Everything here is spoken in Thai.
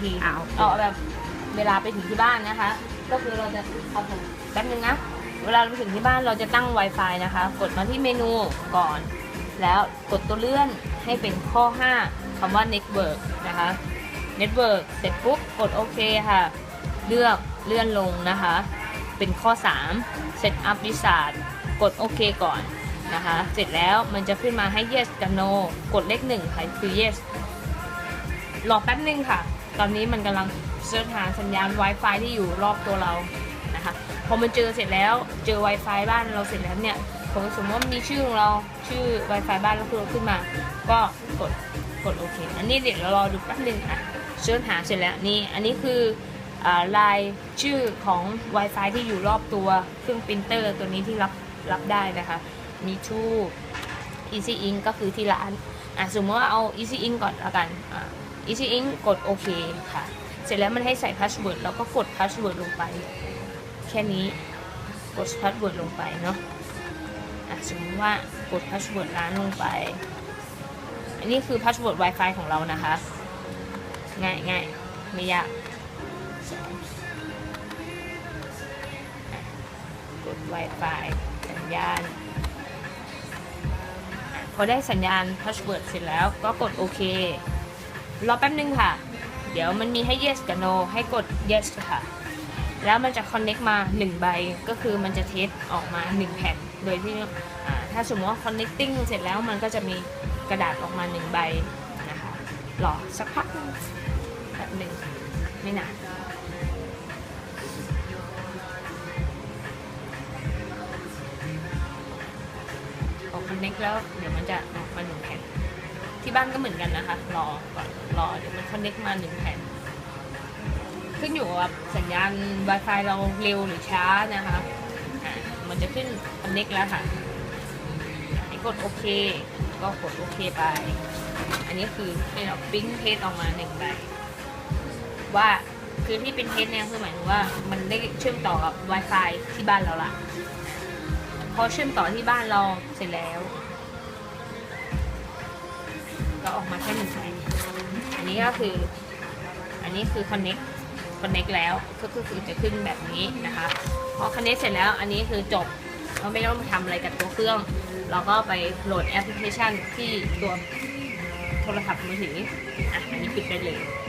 ทีเอาเอาแบบเวลาไปถึงที่บ้านนะคะ ก็คือเราจะเอาผมแป๊บนึงนะ เวลาเราไปถึงที่บ้านเราจะตั้ง Wi-Fi นะคะ กดมาที่เมนูก่อน แล้วกดตัวเลื่อนให้เป็นข้อ 5คำว่า Network นะคะ Network เสร็จปุ๊บกดโอเคค่ะ เลือกเลื่อนลงนะคะ เป็นข้อ 3 Set up Wizard กดโอเคก่อนนะคะ เสร็จแล้วมันจะขึ้นมาให้ yes กับ no กดเลขหนึ่งค่ะคือ yes รอแป๊บนึงค่ะ ตอนนี้มันกำลังเสิร์ชหาสัญญาณ Wi-Fi ที่อยู่รอบตัวเรานะคะพอมันเจอเสร็จแล้วเจอ Wi-Fi บ้านเราเสร็จแล้วเนี่ยผมสมมติว่ามีชื่อของเราชื่อ Wi-Fi บ้านเราขึ้นมา ก็กดกดโอเคอันนี้เดี๋ยวเรารอดูแป๊บนึงอะเสิร์ชหาเสร็จแล้วนี่อันนี้คืออลายชื่อของ Wi-Fi ที่อยู่รอบตัวเครื่องปรินเตอร์ตัวนี้ที่รับรับได้นะคะมีทู Easy Ink ก็คือที่ร้านอะสมมติว่าเอา Easy Ink ก่อนละกันอะ Easy Ink กดโอเคค่ะ เสร็จแล้วมันให้ใส่พาสเวิร์ดแล้วก็กดพาสเวิร์ดลงไป แค่นี้กดพาสเวิร์ดลงไปเนาะะสมมติว่ากดพาสเวิร์ดร้านลงไป อันนี้คือพาสเวิร์ด Wi-Fi ของเรานะคะ ง่ายง่ายไม่ยากกด Wi-Fi สัญญาณ พอได้สัญญาณพาสเวิร์ดเสร็จแล้วก็กดโอเค รอแป๊บนึงค่ะ เดี๋ยวมันมีให้ yes กับ no ให้กด yes ค่ะ แล้วมันจะ connect มา 1 ใบ ก็คือมันจะเทสออกมา 1 แผ่น โดยที่ถ้าสมมติว่า connecting เสร็จแล้วมันก็จะมีกระดาษออกมา 1 ใบนะคะรอสักพักแบบหนึ่งไม่นานออก connect แล้วเดี๋ยวมันจะออกมาหนึ่งแผ่น ที่บ้านก็เหมือนกันนะคะ รอก่อนรอเดี๋ยวมัน connect มาหนึ่งแผ่นขึ้นอยู่กับสัญญาณ Wi-Fi เราเร็วหรือช้านะคะะมันจะขึ้น connect แล้วค่ะให้กดโอเค ก็กดโอเคไป อันนี้คือให้เราปริ้นเทสออกมาหนึ่งใบว่าคือที่เป็นเทสเนี่ยคือหมายถึงว่ามันได้เชื่อมต่อกับ Wi-Fi ที่บ้านเราละพอเชื่อมต่อที่บ้านเราเสร็จแล้ว อกมาแค่หนึ่งใบอันนี้ก็คือ อันนี้คือ connect connect แล้วก็คือคือจะขึ้นแบบนี้นะคะพอ connect เสร็จแล้วอันนี้คือจบเราไม่ต้องทำอะไรกับตัวเครื่อง เราก็ไปโหลดแอปพลิเคชันที่ตัวโทรศัพท์มือถืออะอันนี้ปิดได้เลย